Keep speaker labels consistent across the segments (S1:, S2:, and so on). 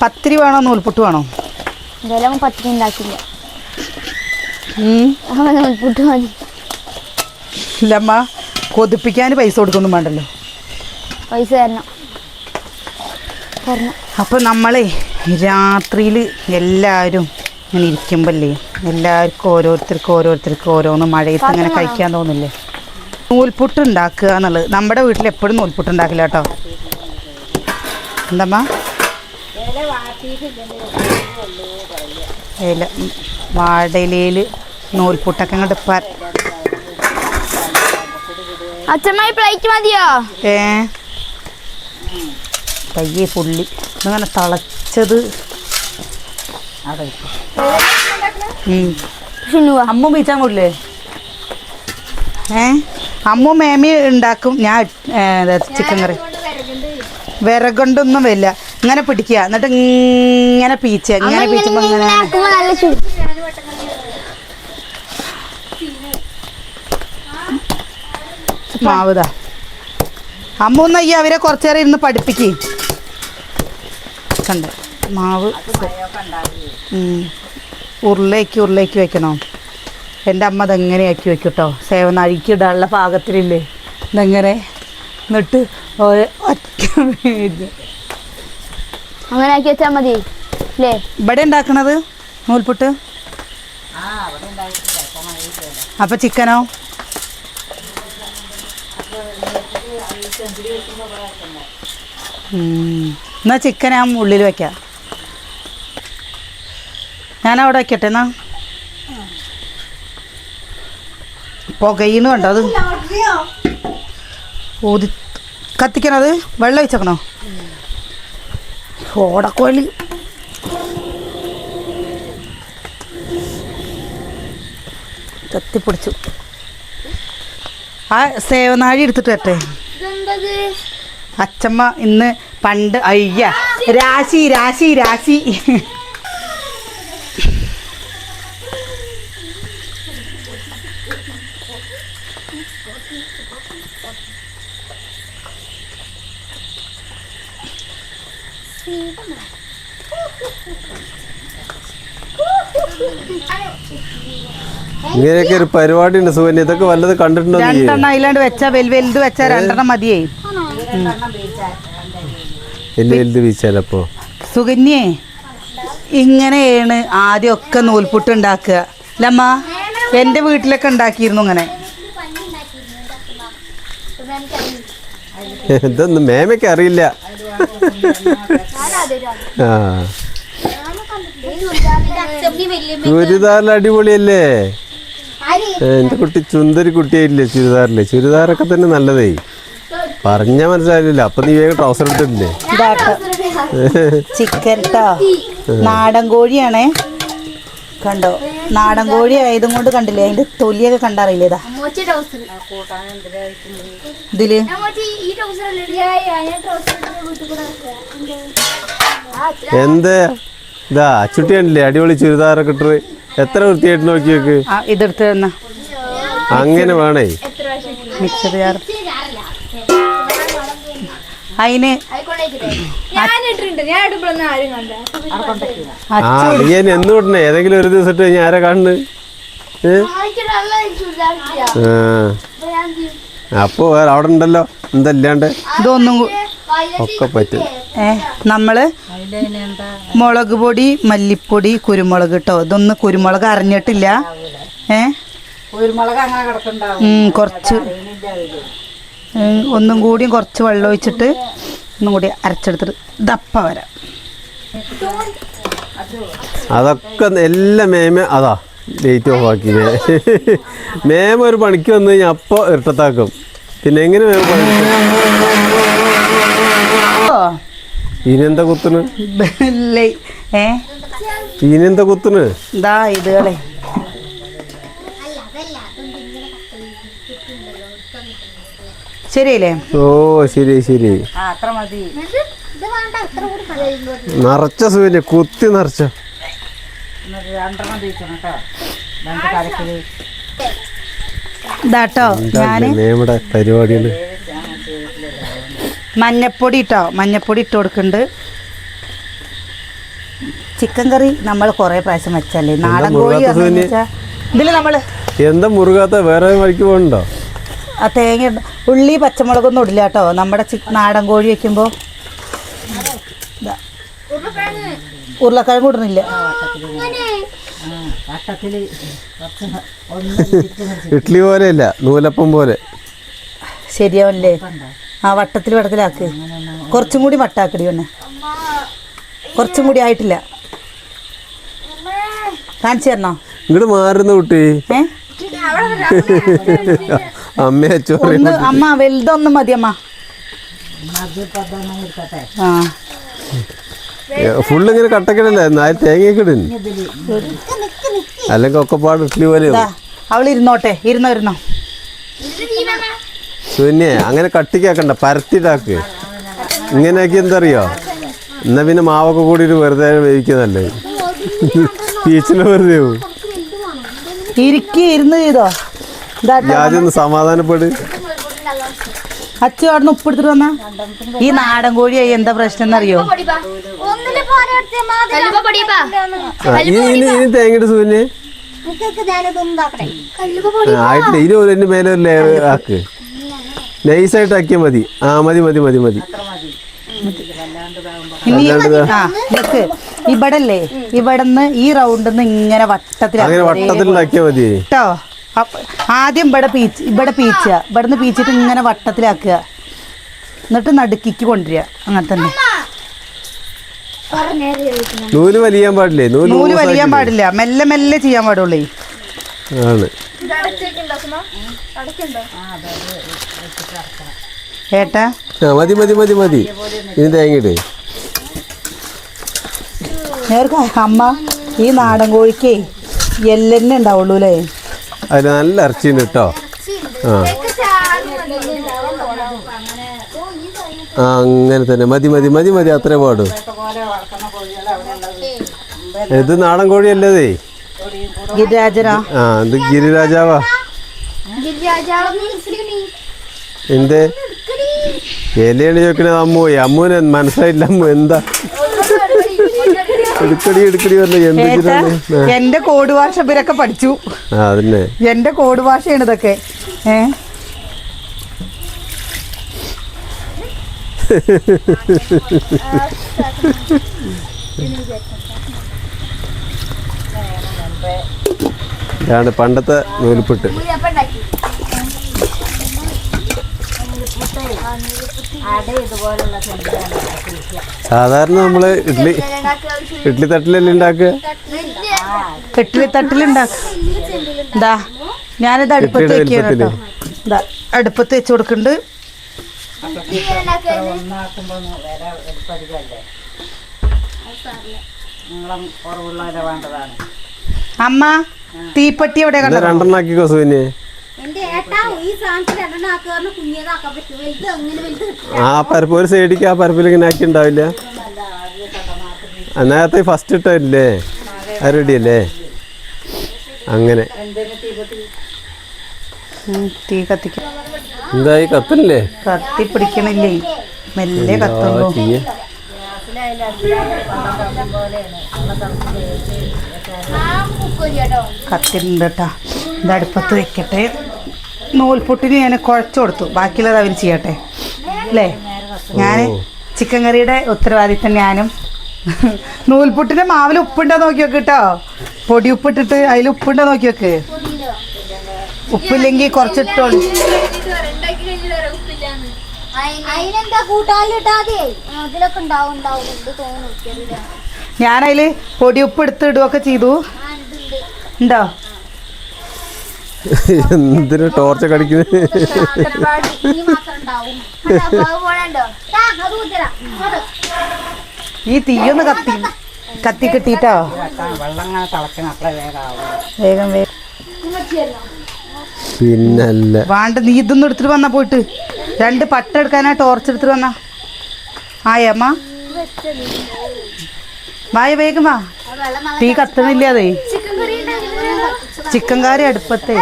S1: പത്തിരി വേണോ നൂൽപുട്ട് വേണോ?
S2: പത്തിരി ഉണ്ടാക്കില്ല നൂൽപുട്ട് മതി
S1: ഇല്ലമ്മ കൊതിപ്പിക്കാൻ പൈസ കൊടുക്കൊന്നും വേണ്ടല്ലോ.
S2: പൈസ തരണം. തരണം.
S1: അപ്പോൾ നമ്മളെ രാത്രിയിൽ എല്ലാവരും ഇങ്ങനെ ഇരിക്കുമ്പല്ലേ എല്ലാവർക്കും ഓരോരുത്തർക്കും ഓരോരുത്തർക്കും ഓരോന്ന് മഴയത്ത് ഇങ്ങനെ കഴിക്കാൻ തോന്നില്ലേ? നൂൽപുട്ട് ഉണ്ടാക്കുക എന്നുള്ളത്. നമ്മുടെ വീട്ടിൽ എപ്പോഴും നൂൽപുട്ട് ഉണ്ടാക്കില്ല കേട്ടോ. എന്തമ്മ? ഇല വാടയിലയിൽ നൂൽപുട്ടൊക്കെ അങ്ങോട്ട് പ
S2: അച്ഛമ്മായി പ്ലേറ്റ് മതിയോ?
S1: ഏ? പയ്യെ പുള്ളി ഇങ്ങനെ തളച്ചത്. അമ്മ വീച്ചാൻ കൂടില്ലേ? ഏ? അമ്മ മേമി ഉണ്ടാക്കും. ഞാൻ ചിക്കൻ കറി. വിറകൊണ്ടൊന്നും വരില്ല. ഇങ്ങനെ പിടിക്കുക. എന്നിട്ട് ഇങ്ങനെ പീച്ച. ഇങ്ങനെ പീച്ചുമ്പോ ഇങ്ങനെ മാവുതാ അമ്മ ഒന്ന് അയ്യ അവരെ കുറച്ചേരം ഇരുന്ന് പഠിപ്പിക്കേ. കണ്ട? മാവ്. ഉരുളേക്ക് ഉരുളേക്ക് വെക്കണോ? എന്റെ അമ്മ അതെങ്ങനെ ആക്കി വെക്കും കേട്ടോ സേവനാഴിക്ക് ഇടാനുള്ള പാകത്തിലില്ലേ? ഇതെങ്ങനെ? എന്നിട്ട് ഒറ്റ.
S2: അങ്ങനെ ആക്കി വെച്ചാൽ മതി അല്ലേ
S1: ഇവിടെ ഉണ്ടാക്കണത് നൂൽപുട്ട്? അപ്പൊ ചിക്കനോ. എന്നാ ചിക്കൻ ഞാൻ ഉള്ളിൽ വെക്കാം. ഞാൻ അവിടെ വെക്കട്ടെ എന്നാ? പുകയിന്ന് കണ്ടോ അത്? ഊതി കത്തിക്കണത് വെള്ളം ഒഴിച്ചേക്കണോ? ഓടക്കോഴി കത്തിപ്പിടിച്ചു ആ സേവനാഴി എടുത്തിട്ട് വരട്ടെ. അച്ചമ്മ ഇന്ന് പണ്ട് അയ്യ രാശി രാശി രാശി.
S3: ഇങ്ങനെയൊക്കെ ഒരു പരിപാടി ഉണ്ട് സുവന്യ ഇതൊക്കെ വല്ലത് കണ്ടിട്ടുണ്ടോ
S1: രണ്ടെണ്ണം അതിലാണ്ട് വെച്ചാ വലു വലുത് വെച്ചാ രണ്ടെണ്ണം മതിയേ.
S3: വലിയ വലുത് വീച്ചാലപ്പോ
S1: സുകന്യേ ഇങ്ങനെയാണ് ആദ്യമൊക്കെ നൂൽപുട്ട് ഉണ്ടാക്കുക. അല്ലമ്മ എന്റെ വീട്ടിലൊക്കെ ഉണ്ടാക്കിയിരുന്നു ഇങ്ങനെ.
S3: ഇതൊന്നും മേമയ്ക്ക് അറിയില്ല. ആ. ചുരിദാറിൽ അടിപൊളിയല്ലേ? എന്റെ കുട്ടി ചുന്ദരി കുട്ടിയായില്ലേ ചുരിദാറിൽ? ചുരിദാറൊക്കെ തന്നെ നല്ലതേ. പറഞ്ഞാ മനസ്സിലായില്ല അപ്പൊ നീ വേഗം ട്രൗസർ ഇട്ടില്ലേ
S1: ഇതാട്ടോ. ചിക്കൻ നാടൻ കോഴിയാണേ. കണ്ടോ? നാടൻ കോഴി ആയതും കൊണ്ട് കണ്ടില്ലേ? അതിന്റെ തൊലിയൊക്കെ കണ്ടറിയില്ലേ ഇതാ? ഇതിൽ?
S3: എന്ത്? ഇതാ അച്ചുട്ടി കണ്ടില്ലേ? അടിപൊളി ചുരിദാറൊക്കെ ഇട്ട് എത്ര വൃത്തിയായിട്ട് നോക്കി നോക്ക്
S1: ആ, ഇതെടുത്ത് തന്ന.
S3: അങ്ങനെ വേണേ.
S1: മിക്സർ ജാർ അതിന്
S3: ആ നീ എന്നെ എന്ന് വിടണേ? ഏതെങ്കിലും ഒരു ദിവസം ഇട്ട് കഴിഞ്ഞാൽ ആരാ കാണുന്നു അപ്പോ വേറെ അവിടെ ഉണ്ടല്ലോ? എന്തല്ലാണ്ട്
S1: ഇതൊന്നും
S3: ഒക്കെ പറ്റും.
S1: ഏ നമ്മൾ മുളക് പൊടി മല്ലിപ്പൊടി കുരുമുളക് കേട്ടോ ഇതൊന്നും കുരുമുളക് അറിഞ്ഞിട്ടില്ല. ഏ? കിടക്കണ്ട കുറച്ച്. ഉം, ഒന്നും കൂടിയും കുറച്ച് വെള്ളം ഒഴിച്ചിട്ട് ഒന്നും കൂടി അരച്ചെടുത്തിട്ട് ദപ്പ വരാം.
S3: അതൊക്കെ എല്ലാം മേമ അതാ ലൈറ്റ് ഓഫ് ആക്കി. മേമ ഒരു പണിക്ക് വന്നു കഴിഞ്ഞാൽ അപ്പോൾ ഇരട്ടത്താക്കും. പിന്നെ എങ്ങനെ മേമ ഇനെന്താ കുത്തുന്?
S1: ബെല്ലേ. ഏ?
S3: ഇനെന്താ കുത്തുന്?
S1: ഇതാ ഇതുകളെ. ശരിയല്ലേ?
S3: ഓ ശരി ശരി.
S1: അത്ര മതി.
S3: നിറച്ച സൂര്യ കുത്തി നിറച്ച.
S1: ഇതാട്ടോ
S3: ഞാൻ
S1: മഞ്ഞപ്പൊടി ഇട്ടോ മഞ്ഞപ്പൊടി ഇട്ട് കൊടുക്കുന്നുണ്ട് ചിക്കൻ കറി നമ്മൾ കുറേ പ്രാവശ്യം വെച്ചല്ലേ? നാടൻ കോഴി? ഇതിൽ നമ്മൾ
S3: എന്താ മുറുകാത്ത? വേറെ വഴിക്ക് പോകണ്ടോ?
S1: ആ തേങ്ങ ഉള്ളി പച്ചമുളകൊന്നും ഇടില്ല കേട്ടോ. നമ്മുടെ ചി നാടൻ കോഴി വെക്കുമ്പോൾ ഉരുളക്കിഴങ്ങ് ഇടുന്നില്ല.
S3: ഇഡ്ഡലി പോലെയല്ല നൂലപ്പം പോലെ.
S1: ശരിയാവല്ലേ ആ വട്ടത്തിൽ വട്ടത്തിലാക്ക്. കുറച്ചും കൂടി വട്ടാക്കടി ഒന്ന്. കുറച്ചും കൂടി ആയിട്ടില്ല. കാണിച്ചു തരണോ?
S3: ഇങ്ങോട്ട് മാറുന്ന കുട്ടി.
S1: ഏ?
S3: അമ്മയെ ചോറി
S1: ഒന്ന് അമ്മ വലുതൊന്നും മതി അമ്മ. ആ.
S3: ഫുള്ള് ഇങ്ങനെ കട്ടക്കിടല്ലേ ആ തേങ്ങയൊക്കെ ഇടും അല്ലെങ്കിൽ ഒക്കെ പാട് ഇഡ്ഡലി പോലെ
S1: ദാ, അവൾ ഇരുന്നോട്ടെ. ഇരുന്നോ ഇരുന്നോ.
S3: സുന്നെ അങ്ങനെ കട്ടിക്കാക്കണ്ട. പരത്തിട്ടാക്ക് ഇങ്ങനെ എന്തറിയോ? എന്നാ പിന്നെ മാവൊക്കെ കൂടിയിട്ട് വെറുതെ വേവിക്കുന്നല്ലേ പീച്ചിന് വെറുതെ.
S1: ഇരിക്കി ഇരുന്ന് ചെയ്തോ.
S3: ഒന്ന് സമാധാനപ്പെട്.
S1: അച്ഛ അവിടെ ഉപ്പെടുത്തിട്ട് വന്നാ? ഈ നാടൻ കോഴിയായി എന്താ പ്രശ്നം എന്നറിയോ
S3: തേങ്ങയുടെ സൂര്യനെ ആയിട്ടില്ല ഇനി ഒരു എന്റെ മേലെ ഒരു ലെയർ ആക്ക്. നൈസായിട്ട് ആക്കിയാൽ മതി. ആ മതി മതി മതി മതി.
S1: ഇവിടല്ലേ? ഇവിടുന്ന് ഈ റൗണ്ട് ഇങ്ങനെ
S3: അങ്ങനെ
S1: വട്ടത്തിലാക്കി
S3: ആക്കിയാ മതി.
S1: കേട്ടോ? ആദ്യം ഇവിടെ പീച്ച് ഇവിടെ പീച്ചുക ഇവിടുന്ന് പീച്ചിട്ട് ഇങ്ങനെ വട്ടത്തിലാക്കുക. എന്നിട്ട് നടുക്കിക്ക് കൊണ്ടുവരിക. അങ്ങനെ തന്നെ.
S3: നൂൽ വലിയാൻ പാടില്ലേ? നൂൽ
S1: വലിയാൻ പാടില്ല. മെല്ലെ മെല്ലെ ചെയ്യാൻ പാടുള്ളേ.
S3: ആണ്.
S1: ഏട്ടാ?
S3: മതി മതി മതി മതി. ഇനി തേങ്ങയിട്.
S1: നേർക്ക അമ്മ ഈ നാടൻ കോഴിക്കേ എല്ലെന്നെ ഉണ്ടാവുള്ളൂ അല്ലേ?
S3: അതിൽ നല്ല ഇറച്ചിയുണ്ട് കേട്ടോ. ആ. ആ അങ്ങനെ തന്നെ. മതി മതി മതി മതി. അത്രേ പാടു. ഇത് നാടൻ
S1: കോഴിയല്ലേ
S3: ആ ഇത് ഗിരിരാജാവാ. എന്തേ? എലിയാണ് ചോദിക്കണത് അമ്മു അമ്മുവിന് മനസ്സിലായില്ല അമ്മു. എന്താ? എടുക്കടി എടുക്കടി പറഞ്ഞ?
S1: എന്റെ കോഡ് ഭാഷ ഇവരൊക്കെ പഠിച്ചു.
S3: അതന്നെ.
S1: എന്റെ കോഡ് ഭാഷയാണ് ഇതൊക്കെ. ഏ?
S3: ഇതാണ് പണ്ടത്തെ നൂൽപ്പെട്ട് സാധാരണ നമ്മൾ ഇഡ്ലി ഇഡ്ലി തട്ടിലല്ലേ ഉണ്ടാക്കുക?
S1: ഇഡ്ലി തട്ടിലുണ്ടാക്ക ഇതാ ഞാനിത് അടുപ്പത്ത് വെക്കുകയാണ് കേട്ടോ. ഇതാ അടുപ്പത്ത് വെച്ച് കൊടുക്കുന്നുണ്ട്. അമ്മ തീപ്പട്ടി എവിടെ
S3: എന്നാ
S1: കണ്ടോ
S3: രണ്ടെണ്ണം ആക്കിക്കോ സുവിനെ ആ പരപ്പ് ഒരു സൈഡിക്ക് ആ പരപ്പിൽ ഇങ്ങനെ ആക്കി ഉണ്ടാവില്ല. നേരത്തെ ഫസ്റ്റ് ഇട്ടല്ലേ അരടിയല്ലേ റെഡി അല്ലേ? അങ്ങനെ.
S1: തീ കത്തിക്കും.
S3: എന്തായി കത്തില്ലേ?
S1: കത്തി പിടിക്കണില്ലേ മെല്ലെ കത്തുള്ളൂ കേട്ടാ. ഇത് അടുപ്പത്ത് വെക്കട്ടെ. നൂൽപുട്ടിന് ഞാൻ കുഴച്ചു കൊടുത്തു. ബാക്കിയുള്ളത് അവർ ചെയ്യട്ടെ. അല്ലേ? ഞാൻ ചിക്കൻ കറിയുടെ ഉത്തരവാദിത്തം ഞാനും. നൂൽപുട്ടിന്റെ മാവിൽ ഉപ്പുണ്ടോ നോക്കി വെക്ക് കേട്ടോ. പൊടി ഉപ്പിട്ടിട്ട് അതിൽ ഉപ്പുണ്ടോ നോക്കി വെക്ക്. ഉപ്പില്ലെങ്കിൽ കുറച്ചിട്ടോളൂ.
S4: അതിനെന്താ കൂട്ടാലിട്ടാതെ അതിലൊക്കെ ഉണ്ടാവും ഉണ്ടാവും. എന്ത് തോന്നുന്നു?
S1: ഞാനതിൽ പൊടി ഉപ്പ് എടുത്ത് ഇടുകയൊക്കെ ചെയ്തു. ഉണ്ടോ?
S3: എന്തിനു
S4: ടോർച്ച കടിക്കുന്നത്.
S1: ഈ തീയൊന്ന് കത്തി കത്തി കിട്ടിട്ടോ വേഗം വേഗം
S3: പിന്നല്ല.
S1: വേണ്ട നീ ഇതൊന്നും എടുത്തിട്ട് വന്നാ പോയിട്ട്. രണ്ട് പട്ട എടുക്കാനാ ടോർച്ച് എടുത്തിട്ട് വന്നാ. ആയമ്മ വായ വേഗം വാ. തീ കത്തണില്ല അതേ?
S4: ചിക്കൻ കറി ഉണ്ടാക്കുന്നത്
S1: ചിക്കൻ കറി അടുപ്പത്തെ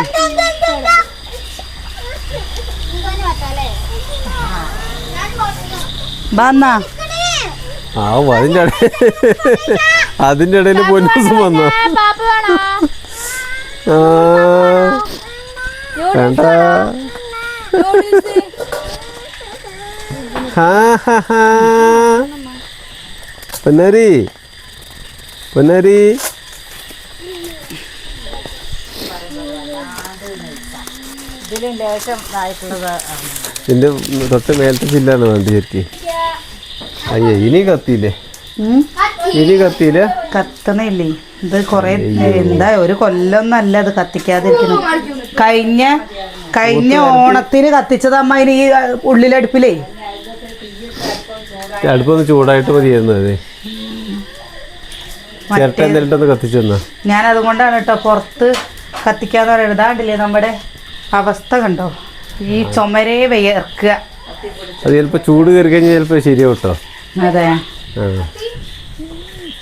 S3: ആ അതിന്റെ അതിന്റെ ഇടയിൽ. പോലീസ് വന്നു? വേണ്ട. ഹാ, ഹാ, ഹാ. പൊന്നാരി പൊന്നാരി. ഇതിന്റെ തൊട്ട് മേലത്തെ ചില്ലാണ് വേണ്ടി ശരിക്ക്. അയ്യേ ഇനി കത്തിയില്ലേ? ഇനി കത്തിയില്ല?
S1: കത്തണില്ലേ? ഇത് കൊറേ എന്താ ഒരു കൊല്ലൊന്നല്ല ഇത് കത്തിക്കാതിരിക്കുന്നു കഴിഞ്ഞ കഴിഞ്ഞ ഓണത്തിന് കത്തിച്ചതമ്മ ഇനി ഈ ഉള്ളിലടുപ്പിലേ?
S3: അടുപ്പൊന്ന് ചൂടായിട്ട് മതിയായിരുന്നു അതെ ചിരട്ട എന്തെങ്കിലും കത്തിച്ചു തന്നാ
S1: ഞാൻ അതുകൊണ്ടാണ് കേട്ടോ പുറത്ത് കത്തിക്കാന്ന് പറയുന്നത് ഇതാണ്ടില്ലേ നമ്മുടെ അവസ്ഥ കണ്ടോ? ഈ ചുമരേ വിയർക്കുക.
S3: അത് ചിലപ്പോ ചൂട് കയറി കഴിഞ്ഞാൽ ചിലപ്പോ ശരിയാവും കേട്ടോ
S1: അതെ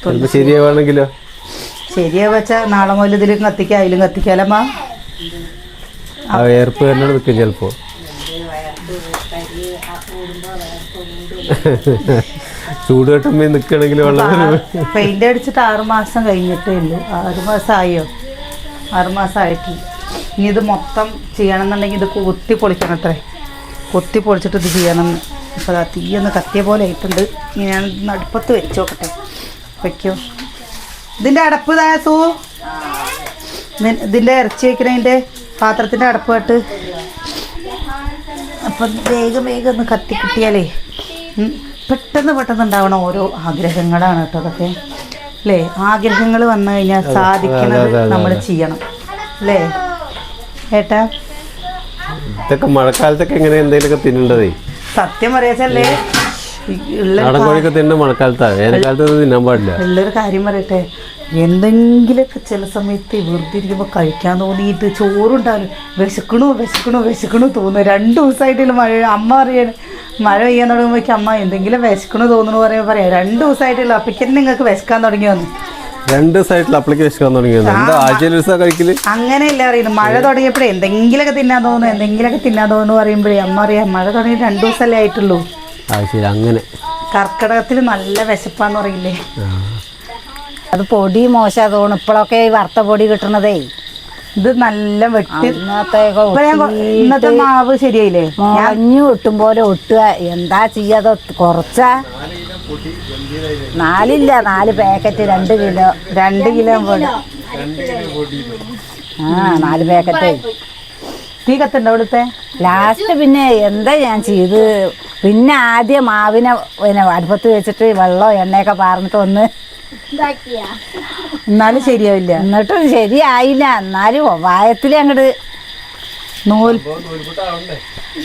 S3: ചിലപ്പോ ശരിയാവാണെങ്കിലോ?
S1: ശരിയാവച്ചാ നാളെ മുതൽ ഇതിലും കത്തിക്കാം അതിലും
S3: കത്തിക്കാലമ്മർപ്പ് തന്നെ നിൽക്കും ചിലപ്പോ. ചൂട് കെട്ടുമ്പോ നിക്കണെങ്കിൽ
S1: പെയിന്റ് അടിച്ചിട്ട് ആറ് മാസം കഴിഞ്ഞിട്ടേ ഉള്ളൂ. ആറു മാസം ആയോ ആറ് മാസം ആയിട്ടില്ല ഇനി ഇത് മൊത്തം ചെയ്യണമെന്നുണ്ടെങ്കിൽ ഇത് കൊത്തി പൊളിക്കണം അത്രേ. കൊത്തി പൊളിച്ചിട്ട് ഇത് ചെയ്യണം. ഇപ്പോൾ തീ ഒന്ന് കത്തിയ പോലെ ആയിട്ടുണ്ട്. ഇനി ഞാൻ അടുപ്പത്ത് വെച്ച് നോക്കട്ടെ. വെക്കോ. ഇതിന്റെ അടപ്പ് സൂ. ഇതിന്റെ ഇറച്ചി വയ്ക്കണതിന്റെ പാത്രത്തിന്റെ അടപ്പായിട്ട് അപ്പം വേഗം വേഗം ഒന്ന് കത്തി കിട്ടിയാലേ പെട്ടെന്ന് പെട്ടെന്ന് ഉണ്ടാവണ ഓരോ ആഗ്രഹങ്ങളാണ് കേട്ടോ അതൊക്കെ. അല്ലേ ആഗ്രഹങ്ങൾ വന്നു കഴിഞ്ഞാൽ സാധിക്കണത് നമ്മൾ ചെയ്യണം. അല്ലേ ഏട്ടാ?
S3: ഇതൊക്കെ മഴക്കാലത്തൊക്കെ എങ്ങനെ എന്തെങ്കിലുമൊക്കെ തിന്നണ്ടതേ?
S1: സത്യം പറയാച്ചല്ലേ?
S3: നാടൻ കോഴിയൊക്കെ തിന്നണം മഴക്കാലത്താണ് വേനൽക്കാലത്ത് തിന്നാൻ പാടില്ല.
S1: ഉള്ളൊരു കാര്യം പറയട്ടെ. എന്തെങ്കിലുമൊക്കെ ചില സമയത്ത് വെറുതെ ഇരിക്കുമ്പോൾ കഴിക്കാൻ തോന്നിയിട്ട് ചോറുണ്ടാവില്ല വിശക്കണു വിശക്കണു വിശക്കണു തോന്നുന്നു രണ്ട് ദിവസമായിട്ടുള്ള മഴ അമ്മ പറയാണ് മഴ പെയ്യാൻ തുടങ്ങുമ്പോഴേക്കും അമ്മ എന്തെങ്കിലും വിശക്കണു തോന്നുന്നു പറയുമ്പോൾ പറയാം. രണ്ട് ദിവസമായിട്ടുള്ള അപ്പയ്ക്ക് നിങ്ങൾക്ക് വിശക്കാൻ തുടങ്ങി വന്നു.
S3: രണ്ട് സൈഡിൽ അപ്ലിക്കേഷൻ
S1: അങ്ങനെയല്ല അറിയുന്നത് മഴ തുടങ്ങിയപ്പോഴേ എന്തെങ്കിലുമൊക്കെ തിന്നാൻ തോന്നുന്നു എന്തെങ്കിലുമൊക്കെ തിന്നാൻ തോന്നുന്നു പറയുമ്പോഴേ അമ്മ അറിയാം മഴ തുടങ്ങി രണ്ട് ദിവസമല്ലേ ആയിട്ടുള്ളൂ.
S3: അങ്ങനെ.
S1: കർക്കിടകത്തിൽ നല്ല വിശപ്പാന്ന് പറയില്ലേ.
S5: അത് പൊടി മോശമാതോണ് ഇപ്പോഴൊക്കെ ഈ വറുത്ത പൊടി കിട്ടണതേ.
S1: ഇത് നല്ല വെട്ടി ഇന്നത്തെ മാവ് ശരിയായില്ലേ?
S5: മഞ്ഞു ഒട്ടും പോലെ ഒട്ടുക. എന്താ ചെയ്യാതെ കുറച്ച. നാലില്ല നാല് പാക്കറ്റ് രണ്ട് കിലോ
S1: രണ്ട് കിലോ പോലെ
S5: ആ നാല് പാക്കറ്റ്
S1: തീ കത്തുണ്ടോ അവിടുത്തെ?
S5: ലാസ്റ്റ് പിന്നെ എന്താ ഞാൻ ചെയ്ത്? പിന്നെ ആദ്യം മാവിനെ പിന്നെ അടുപ്പത്ത് വെച്ചിട്ട് വെള്ളം എണ്ണയൊക്കെ പാർന്നിട്ട് ഒന്ന്
S2: ഇതാക്കിയാ
S1: എന്നാലും ശരിയാവില്ല.
S5: എന്നിട്ടും ശരിയായില്ല. എന്നാലും വായത്തിൽ അങ്ങോട്ട്
S1: നൂൽ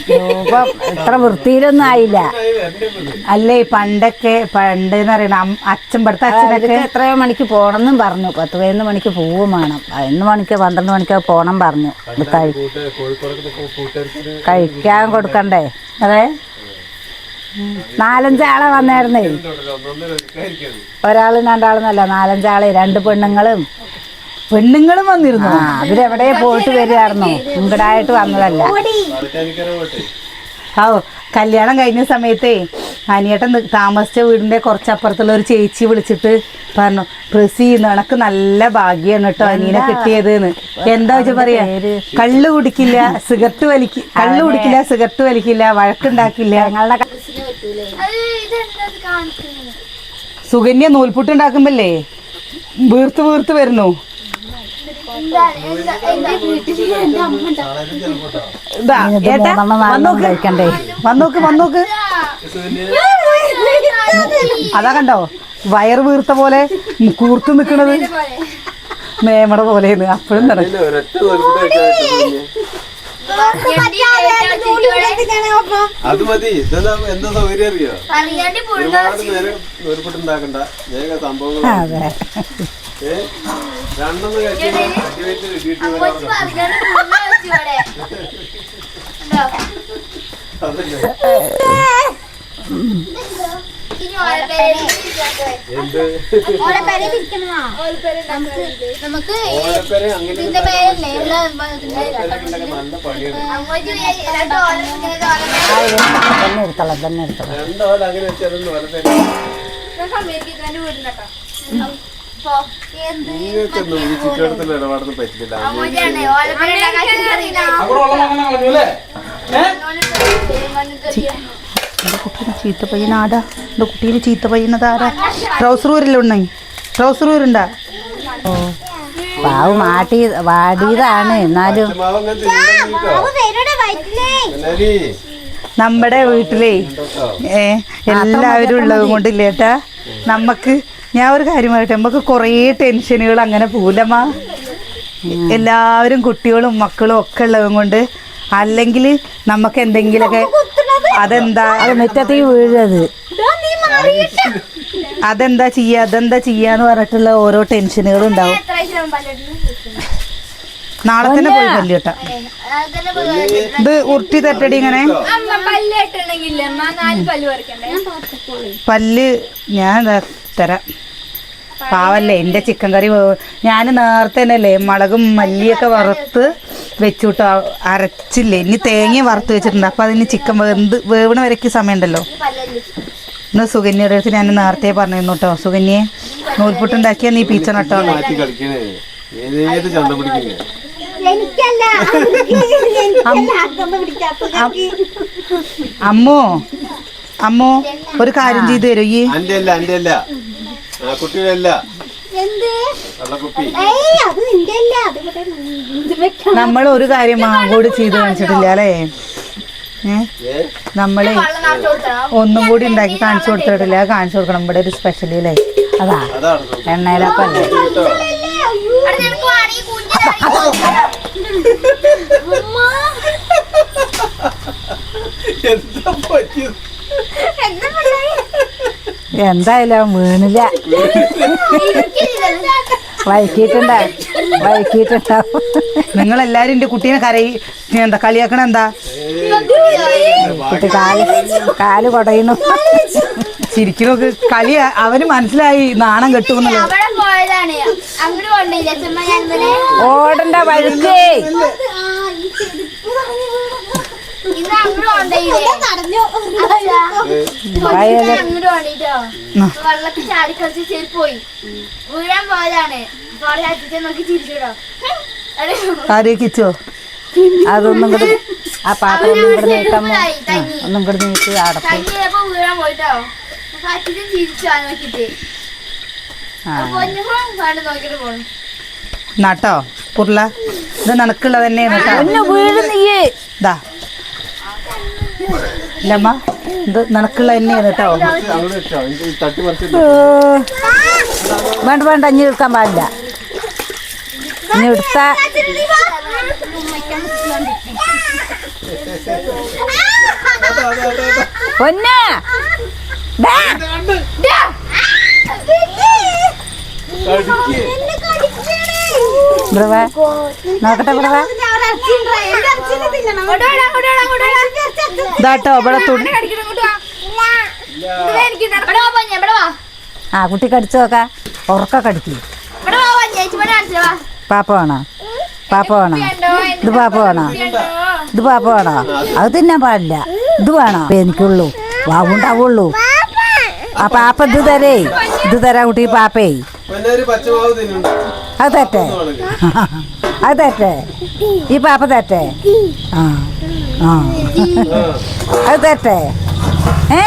S5: രൂപം ഇത്ര വൃത്തിയിലൊന്നും ആയില്ല.
S1: അല്ലേ പണ്ടൊക്കെ പണ്ട് എന്ന് പറയണ അച്ഛൻ പടുത്ത അച്ഛനൊക്കെ
S5: എത്രയോ മണിക്ക് പോകണമെന്നും പറഞ്ഞു. പത്ത് പതിനൊന്ന് മണിക്ക് പോവും വേണം. പതിനൊന്ന് മണിക്ക് പന്ത്രണ്ട് മണിക്ക് പോകണം പറഞ്ഞു. കഴിക്കാൻ കൊടുക്കണ്ടേ?
S1: അതെ.
S5: നാലഞ്ചാളെ വന്നായിരുന്നേ. ഒരാളും രണ്ടാളെന്നല്ല നാലഞ്ചാളെ രണ്ട് പെണ്ണുങ്ങളും.
S1: പെണ്ണുങ്ങളും വന്നിരുന്നു?
S5: ആ അവരെവിടെ പോയിട്ട് വരികയായിരുന്നു. ഇങ്ങടായിട്ട് വന്നതല്ല.
S1: ഓ കല്യാണം കഴിഞ്ഞ സമയത്തേ അനിയേട്ടൻ താമസിച്ച വീടിന്റെ കുറച്ചപ്പുറത്തുള്ള ഒരു ചേച്ചി വിളിച്ചിട്ട് പറഞ്ഞു പ്രസി നിനക്ക് നല്ല ഭാഗ്യാണ് കേട്ടോ അനിയനെ കിട്ടിയത് എന്താ വെച്ചാ പറയാ? കള്ളു കുടിക്കില്ല സിഗരറ്റ് വലിക്കില്ല കള്ളു കുടിക്കില്ല സിഗരറ്റ് വലിക്കില്ല വഴക്കുണ്ടാക്കില്ല.
S5: ഞങ്ങളുടെ
S1: സുകന്യ നൂൽപുട്ട് ഉണ്ടാക്കുമ്പല്ലേ വീർത്ത് വീർത്ത് വരുന്നു. വന്നോക്ക്. വന്നോക്ക് അതാ കണ്ടോ? വയർ വീർത്ത പോലെ കൂർത്ത് നിക്കണത്. മേമട പോലെയാണ്. അപ്പോഴും നടക്കും.
S3: അത് മതി. ഇതെന്താ എന്താ സൗകര്യം അറിയോ? ഒരുപാട് നേരം നൂൽപുട്ടുണ്ടാക്കണ്ട. വേഗ സംഭവങ്ങൾ ഏ? രണ്ടെണ്ണം കഴിച്ചിട്ട്? അതല്ലേ?
S2: നമുക്ക് ഇതിന്റെ പേരല്ലേ?
S5: തന്നെ എടുത്തോളാം തന്നെ എടുത്തോളാം.
S3: ഇടപാടൊന്നും പറ്റില്ല.
S2: അമ്മൂമ്മയാണ്
S1: എന്റെ കുട്ടീനെ ചീത്ത പയ്യനാടാ എന്റെ കുട്ടീനെ ചീത്ത പയ്യനതാരാ ട്രൗസർ ഊരില്ല ഉണ്ണി? ട്രൗസർ ഊരുണ്ടാ. ഓ.
S5: പാവ് മാട്ടി വാടിയതാണ്. എന്നാലും
S1: നമ്മുടെ വീട്ടിലേ ഏ എല്ലാവരും ഉള്ളത് കൊണ്ടില്ല ഏട്ടാ? നമുക്ക് ഞാൻ ഒരു കാര്യം പറയട്ടെ നമുക്ക് കുറേ ടെൻഷനുകൾ അങ്ങനെ പോലമ്മ എല്ലാവരും കുട്ടികളും മക്കളും ഒക്കെ ഉള്ളതും കൊണ്ട് അല്ലെങ്കിൽ നമുക്ക് എന്തെങ്കിലുമൊക്കെ അതെന്താ?
S5: അത് മുറ്റത്തേക്ക് വീഴത്
S1: അതെന്താ ചെയ്യാ? അതെന്താ ചെയ്യാന്ന് പറഞ്ഞിട്ടുള്ള ഓരോ ടെൻഷനുകളും ഉണ്ടാവും? നാളെ തന്നെ പോയി പല്ലിട്ടാ
S2: അതന്നെ
S1: ഇത് ഉരുട്ടി തട്ടടി ഇങ്ങനെ?
S2: അമ്മ പല്ല് പല്ല്
S1: പല്ല് ഞാൻ തരാം. പാവല്ലേ എന്റെ ചിക്കൻ കറി ഞാൻ നേരത്തെ തന്നെയല്ലേ മുളകും മല്ലിയൊക്കെ വറുത്ത് വെച്ചുട്ടോ അരച്ചില്ലേ. ഇനി തേങ്ങയും വറുത്ത് വെച്ചിട്ടുണ്ട്. അപ്പോൾ അതിന് ചിക്കൻ വെന്ത് വേവണ വരയ്ക്ക് സമയമുണ്ടല്ലോ ഇന്ന് സുകന്യയുടെ അടുത്ത് ഞാൻ നേരത്തെ പറഞ്ഞിരുന്നു കേട്ടോ സുകന്യെ നൂൽപുട്ടുണ്ടാക്കിയാൽ നീ പീച്ചണം കേട്ടോ
S3: പിടിക്കുന്നേ
S4: എനിക്കല്ല.
S1: അമ്മോ അമ്മോ ഒരു കാര്യം ചെയ്തു തരൂ ഈ?
S3: ആ
S4: എന്ത്?
S1: നമ്മൾ ഒരു കാര്യം മാങ്ങോട് ചെയ്ത് കാണിച്ചിട്ടില്ല അല്ലേ? നമ്മളെ ഒന്നും കൂടി ഉണ്ടാക്കി കാണിച്ചു കൊടുത്തിട്ടില്ല. കാണിച്ചു കൊടുക്കണം. ഇവിടെ ഒരു സ്പെഷ്യൽ അല്ലേ
S5: അതാ.
S3: അതാണ്.
S5: എണ്ണയിലപ്പല്ലേ?
S3: കേട്ടോ.
S2: അവിടെ നിനക്ക് വേണമെങ്കിൽ കുഞ്ഞിനെ
S3: എന്താ പറ്റിയത്?
S5: എന്തായാലും വീണില്ല. വൈകിട്ടുണ്ടാവും വൈകിട്ടുണ്ടാവും.
S1: നിങ്ങൾ എല്ലാരും എന്റെ കുട്ടീനെ കരയി എന്താ കളിയാക്കണ എന്താ?
S5: കുട്ടി കാൽ കാൽ കൊടയുന്നു.
S1: ചിരിക്കണോക്ക് കളി അവന് മനസ്സിലായി നാണം കെട്ടുമെന്നുള്ളത്
S2: അവിടെ പോയതാണ്. അങ്ങോട്ട് കൊണ്ടില്ല ചുമ്മാ ഞാൻ ഇന്നലെ
S5: ഓടണ്ട വഴുക്കേ
S2: ഇന്ന് അങ്ങോട്ട് കൊണ്ടില്ലേ
S4: പറഞ്ഞു
S5: വയൽ
S2: അങ്ങോട്ട് കൊണ്ടിട്ടോ വെള്ളത്തിൽ ചാടി കളിച്ച് വീഴാൻ പോയതാണ്. നോക്കി ചിരിച്ചിടോ.
S5: അതൊന്നും കൂടി ആ പാത്രം ഒന്നും കൂടെ ഒന്നും നീട്ടി അടപ്പ്.
S2: വീഴാൻ പോയിട്ടോ. ചിരിച്ചു നോക്കിട്ട്
S1: നട്ടോ പുറല ഇത് നനക്കുള്ളത് തന്നെയാണ് കേട്ടോ. ഇതാ ഇല്ലമ്മ ഇത് നിനക്കുള്ള തന്നെയാണ് കേട്ടോ.
S5: വേണ്ട വേണ്ട ഇനി എടുക്കാൻ പാടില്ല. ഇനി എടുത്ത നോക്കട്ടെ ഇവിടെ
S1: ഇതാട്ടോ ഇവിടെ തുണി
S5: ആ കുട്ടി കടിച്ചു നോക്കാ. ഉറക്ക കടിക്കും പാപ്പ വേണോ? പാപ്പ വേണോ? ഇത് പാപ്പ വേണോ? ഇത് പാപ്പ വേണോ? അത് തിന്നാൻ പാടില്ല. ഇത് വേണോ? എനിക്കുള്ളൂ. വാവുണ്ടാവുള്ളൂ ആ പാപ്പ ഇത് തരേ. ഇത് തരാ കുട്ടി പാപ്പേ. അത് തെറ്റേ അത് തെറ്റേ ഈ പാപ്പ തെറ്റേ ആ. ആ. അത് തെറ്റേ. ഏ?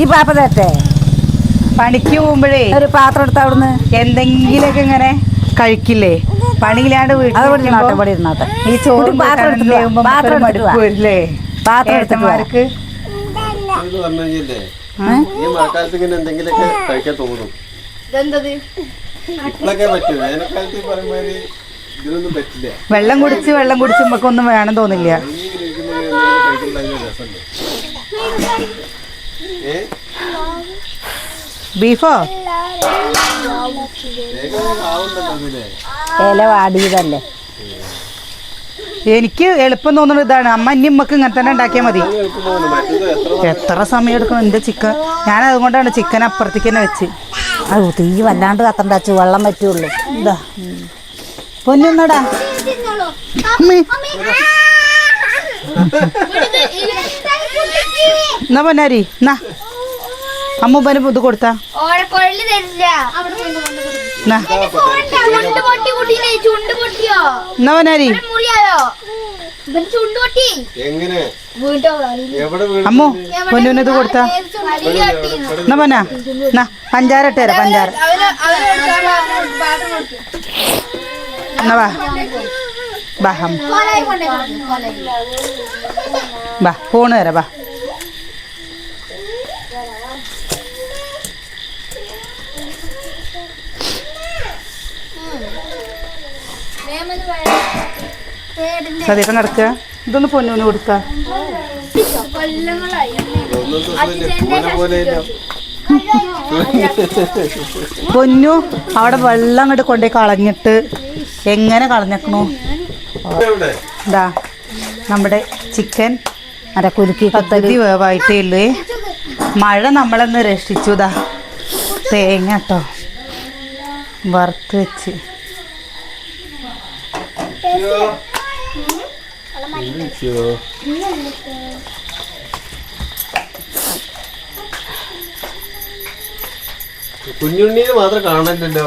S5: ഈ പാപ്പ തെറ്റേ?
S1: പണിക്ക് പോകുമ്പോഴേ
S5: ഒരു പാത്രം എടുത്ത അവിടുന്ന്
S1: എന്തെങ്കിലുമൊക്കെ ഇങ്ങനെ കഴിക്കില്ലേ? പണിയില്ലാണ്ട് വീട്ടിൽ
S5: ഇരുന്നോട്ടെ
S1: ഈ ചോറ്
S5: പാത്രം എടുത്തിട്ട് പാത്രം.
S1: വരില്ലേ?
S5: പാത്രം
S3: ഈ മഴക്കാലത്ത് ഇങ്ങനെ എന്തെങ്കിലുമൊക്കെ കഴിക്കാൻ തോന്നും. ഇപ്പോഴൊക്കെ പറ്റും വേനൽക്കാലത്ത് ഇതിനൊന്നും പറ്റില്ല.
S1: വെള്ളം കുടിച്ച് വെള്ളം കുടിച്ച് നമുക്കൊന്നും വേണം തോന്നില്ല. ബീഫോ?
S5: ഇല വാടിയതല്ലേ?
S1: എനിക്ക് എളുപ്പം തോന്നുന്നത് ഇതാണ്. അമ്മ ഇനി നമുക്ക് ഇങ്ങനെ തന്നെ ഉണ്ടാക്കിയാൽ മതി.
S3: എത്ര
S1: എത്ര സമയം എടുക്കണം എന്റെ ചിക്കൻ ഞാൻ അതുകൊണ്ടാണ് ചിക്കൻ അപ്പുറത്തേക്ക് തന്നെ വെച്ച്.
S5: അത് തീ വല്ലാണ്ട് കത്തണ്ടാച്ചു വെള്ളം പറ്റുള്ളൂ.
S1: ഇതാ. പൊന്നൊന്നടാ. എന്നാ പൊന്നാരി എന്നാ അമ്മൂപ്പന് ഇത് കൊടുത്താ. എന്നാ
S3: എവിടെ
S1: അമ്മു പൊന്നുവിനത് കൊടുത്താ.
S2: തലയിൽ തട്ടി
S1: എന്നാ പൊന്നാ എന്നാ പഞ്ചാര ഇട്ടേരാ പഞ്ചാര എന്നാ വാ ബാ ബാ ഫോണ് തരാം ബാ. സതീട്ട കിടക്കുക ഇതൊന്ന് പൊന്നൂന്ന് കൊടുക്ക. പൊന്നു അവിടെ വെള്ളം അങ്ങോട്ട് കൊണ്ടുപോയി കളഞ്ഞിട്ട് എങ്ങനെ കളഞ്ഞേക്കണു? ഇതാ നമ്മുടെ ചിക്കൻ
S5: അര കുരുക്കി
S1: പദ്ധതി വേവായിട്ടേ ഉള്ളൂ. മഴ നമ്മളെന്ന് രക്ഷിച്ചു ഇതാ തേങ്ങ കേട്ടോ വറുത്ത് വെച്ച്.
S3: കുഞ്ഞുണ്ണിയെ മാത്രം കാണണ്ടല്ലോ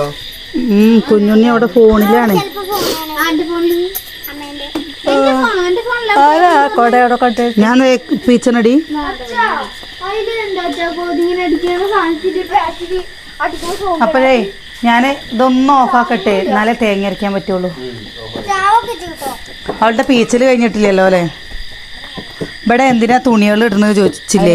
S1: ഉം, കുഞ്ഞുണ്ണി അവിടെ ഫോണിലാണ്.
S5: കൊട അവിടെ കണ്ട്
S1: ഞാൻ പീച്ചനടി. അപ്പോഴേ ഞാൻ ഇതൊന്നും ഓഫാക്കട്ടെ എന്നാലേ തേങ്ങ അരയ്ക്കാൻ പറ്റുള്ളൂ. അവളുടെ പീച്ചൽ കഴിഞ്ഞിട്ടില്ലല്ലോ അല്ലേ? ഇവിടെ എന്തിനാ തുണികൾ ഇടുന്നത് ചോദിച്ചില്ലേ?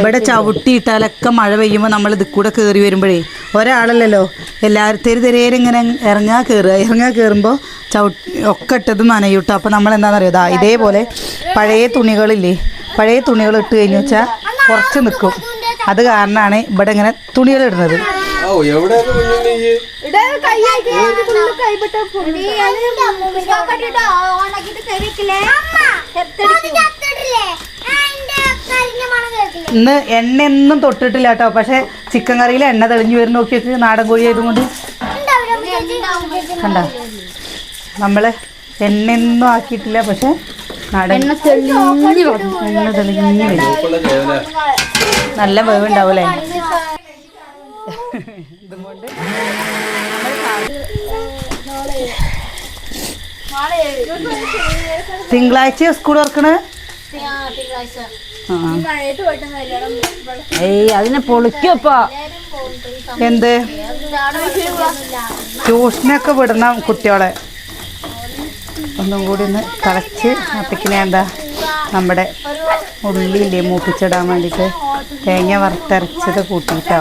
S5: ഇവിടെ
S1: ചവിട്ടി ഇട്ടാലൊക്കെ മഴ പെയ്യുമ്പോൾ നമ്മൾ ഇത് കൂടെ കയറി വരുമ്പോഴേ ഒരാളല്ലല്ലോ. എല്ലാവരും തെരു തെരേരെ ഇങ്ങനെ ഇറങ്ങാ കയറുക ഇറങ്ങാ കേറുമ്പോ ചവിട്ടി ഒക്കെ ഇട്ടത് നനയൂട്ടോ. അപ്പോൾ നമ്മൾ എന്താണെന്നറിയോ ദാ ഇതേപോലെ പഴയ തുണികളില്ലേ? പഴയ തുണികൾ ഇട്ട് കഴിഞ്ഞു വെച്ചാൽ കുറച്ച് നിൽക്കും അത് കാരണമാണ് ഇവിടെ ഇങ്ങനെ തുണികൾ ഇടുന്നത്. ഇന്ന് എണ്ണ ഒന്നും തൊട്ടിട്ടില്ല കേട്ടോ പക്ഷെ ചിക്കൻ കറിയിൽ എണ്ണ തെളിഞ്ഞു വരുന്ന നോക്കിയൊക്കെ നാടൻ കോഴി ആയതുകൊണ്ട്. കണ്ട? നമ്മൾ എണ്ണയൊന്നും ആക്കിയിട്ടില്ല. പക്ഷെ നാടൻ എണ്ണ തെളിഞ്ഞു എണ്ണ തെളിഞ്ഞു വരും. നല്ല വേവുണ്ടാവും ഉണ്ടാവൂലേ തിങ്കളാഴ്ച സ്കൂൾ തുറക്കണ്.
S5: ഏയ് അതിനെ പൊളിക്കപ്പോ.
S1: എന്ത്? ട്യൂഷനൊക്കെ വിടണം കുട്ടികളെ. ഒന്നും കൂടി ഒന്ന് കളച്ച് അപ്പക്കിനെ എന്താ നമ്മുടെ ഉള്ളിയില്ലേ മൂപ്പിച്ചിടാൻ വേണ്ടിയിട്ട് തേങ്ങ വറുത്തരച്ചത് കൂട്ടിയിട്ടോ.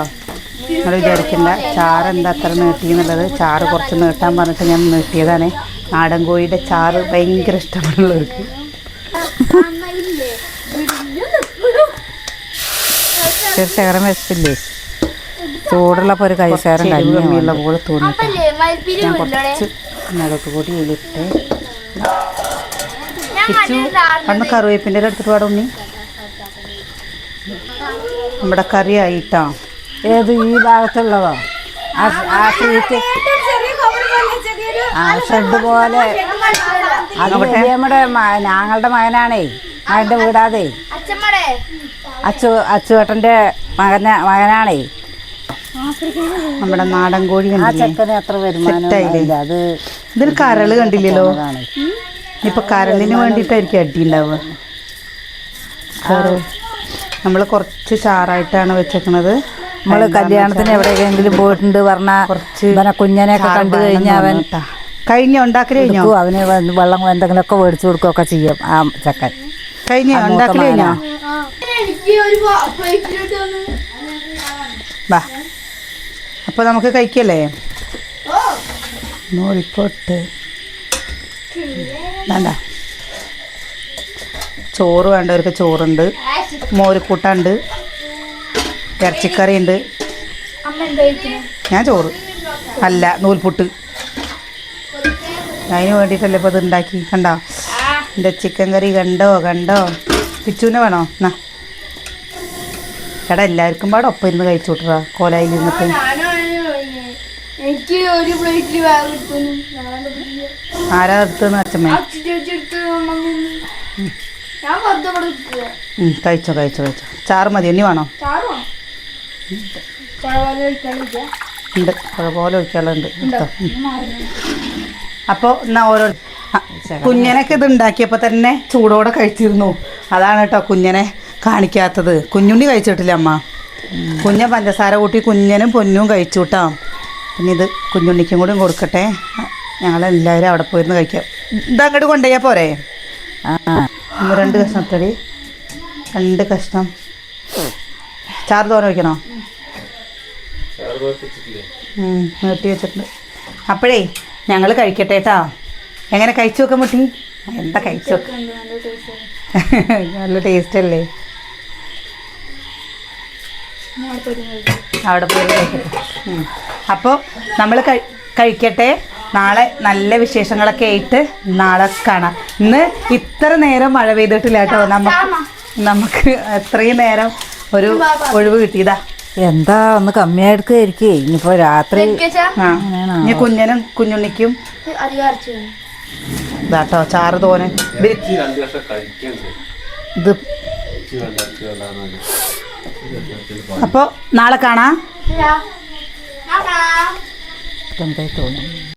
S1: നിങ്ങൾ വിചാരിക്കണ്ട ചാറ് എന്താ അത്ര നീട്ടി എന്നുള്ളത് ചാറ് കുറച്ച് നീട്ടാൻ പറഞ്ഞിട്ട് ഞാൻ നീട്ടിയതാണ്. നാടൻ കോഴിയുടെ ചാറ് ഭയങ്കര ഇഷ്ടപ്പെടുന്നവർക്ക്
S5: തീർച്ചയായും വെച്ചില്ലേ ചൂടുള്ളപ്പോൾ ഒരു കൈശേരം
S1: കഴിഞ്ഞുള്ള
S5: കഞ്ഞി
S1: കമ്മിയുള്ള പോലെ
S2: തോന്നി.
S1: ഞാൻ കുറച്ച് മുളക് പൊടി
S2: ഞാൻ കണ്ടിട്ടുണ്ട്
S1: അന്ന് കറിവേപ്പിന്റെ എടുത്തിട്ട് പാടും ഉണ്ണി. നമ്മുടെ കറി ആയിട്ടാ
S5: ഏത് ഈ ഭാഗത്തുള്ളതോ? ആ ആ സീറ്റ് ഷെഡ് പോലെ. അത് വലിയമ്മയുടെ ഞങ്ങളുടെ മകനാണേ. മകന്റെ വീടാതെ. അച്ചു അച്ചുവേട്ടന്റെ മകന മകനാണേ.
S1: നമ്മുടെ നാടൻ കോഴി
S5: ആ ചെക്കന് വരുമാനം? അത്
S1: ഇതിൽ കരൾ കണ്ടില്ലല്ലോ. ഇപ്പൊ കരളിന് വേണ്ടിയിട്ടായിരിക്കും അടി ഉണ്ടാവുക. നമ്മൾ കുറച്ച് ചാറായിട്ടാണ് വെച്ചേക്കണത്.
S5: നമ്മൾ കല്യാണത്തിന് എവിടെയെങ്കിലും പോയിട്ടുണ്ട് പറഞ്ഞ
S1: കുറച്ച്
S5: കുഞ്ഞനെ കണ്ടു കഴിഞ്ഞാൽ അവൻ
S1: കഴിഞ്ഞോ
S5: എടുക്കും അവന് വെ- വെള്ളം എന്തെങ്കിലുമൊക്കെ മേടിച്ചു കൊടുക്കുകയൊക്കെ ചെയ്യും ആ ചക്കൻ.
S1: കഴിഞ്ഞ
S5: ആ, മൂത്ത
S1: ഉണ്ടാക്കൽ കഴിഞ്ഞോ?
S5: മകനാ.
S2: എനിക്ക് ഒരു പ്ലേറ്റിലോട്ട് വന്ന്
S1: വാ. അപ്പൊ നമുക്ക് കഴിക്കല്ലേ? നൂലിപ്പോട്ട് വേണ്ട. ചോറ് വേണ്ടവർക്ക് ചോറുണ്ട്. മോരുക്കൂട്ടുണ്ട് ഇറച്ചിക്കറി ഉണ്ട്
S2: അമ്മ എന്താ കഴിക്കണേ?
S1: ഞാൻ ചോറ്. അല്ല നൂൽപുട്ട്. അതിന് വേണ്ടിയിട്ടല്ലേ ഇപ്പോൾ ഇത് ഉണ്ടാക്കി? കണ്ടോ? എന്റെ ചിക്കൻ കറി കണ്ടോ? കണ്ടോ? പിച്ചുവിനെ വേണോ? എന്നാ എടാ എല്ലാവർക്കും പാടെ ഒപ്പം ഇരുന്ന് കഴിച്ചു വിട്ടറാ കോലായിൽ ഇരുന്നിട്ട്.
S2: എനിക്ക് ഒരു പ്ലേറ്റിൽ
S1: ആരാ എടുത്തെന്ന് അച്ഛമ്മ? കഴിച്ചോ കഴിച്ചോ കഴിച്ചോ. ചാറ് മതി ഇനി വേണോ? ഉണ്ട്. അതുപോലെ ഒഴിക്കാനുണ്ട്. എടുത്തോ. അപ്പോൾ എന്നാ ഓരോ കുഞ്ഞനൊക്കെ ഇത് ഉണ്ടാക്കിയപ്പോൾ തന്നെ ചൂടോടെ കഴിച്ചിരുന്നു. അതാണ് കേട്ടോ കുഞ്ഞനെ കാണിക്കാത്തത്. കുഞ്ഞുണ്ണി കഴിച്ചിട്ടില്ല അമ്മ. കുഞ്ഞ പഞ്ചസാര കൂട്ടി കുഞ്ഞനും പൊന്നും കഴിച്ചു കേട്ടോ പിന്നെ ഇത് കുഞ്ഞുണ്ണിക്കും കൂടി കൊടുക്കട്ടെ. ഞങ്ങളെല്ലാവരും അവിടെ പോയിരുന്ന് കഴിക്കാം. ഇതങ്ങോട്ട് കൊണ്ടുപോയാൽ പോരെ. രണ്ട് കഷ്ണം തടി. രണ്ട് കഷ്ണം. ചാറ് തോരം വയ്ക്കണോ നീട്ടി വെച്ചിട്ടുണ്ട്. അപ്പോഴേ ഞങ്ങൾ കഴിക്കട്ടെ കേട്ടോ എങ്ങനെ കഴിച്ചു നോക്കാൻ മുട്ടി? എന്താ കഴിച്ചു? നല്ല ടേസ്റ്റ് അല്ലേ അവിടെ പോയി കഴിക്കട്ടെ. അപ്പോൾ നമ്മൾ കഴിക്കട്ടെ. നാളെ നല്ല വിശേഷങ്ങളൊക്കെ ആയിട്ട് നാളെ കാണാം. ഇന്ന് ഇത്ര നേരം മഴ പെയ്തിട്ടില്ല കേട്ടോ. നമുക്ക് നമുക്ക് അത്രയും നേരം ഒരു ഒഴിവ് കിട്ടിയതാ.
S5: എന്താ ഒന്ന് കമ്മിയായിരിക്കും ഇനിയിപ്പോ രാത്രി
S1: ആ ഇനി കുഞ്ഞനും കുഞ്ഞുണ്ണിക്കും ഇതാട്ടോ ചാറ് തോനെ. ഇത് അപ്പോൾ നാളെ കാണാം.
S5: എന്തായി തോന്നുന്നു?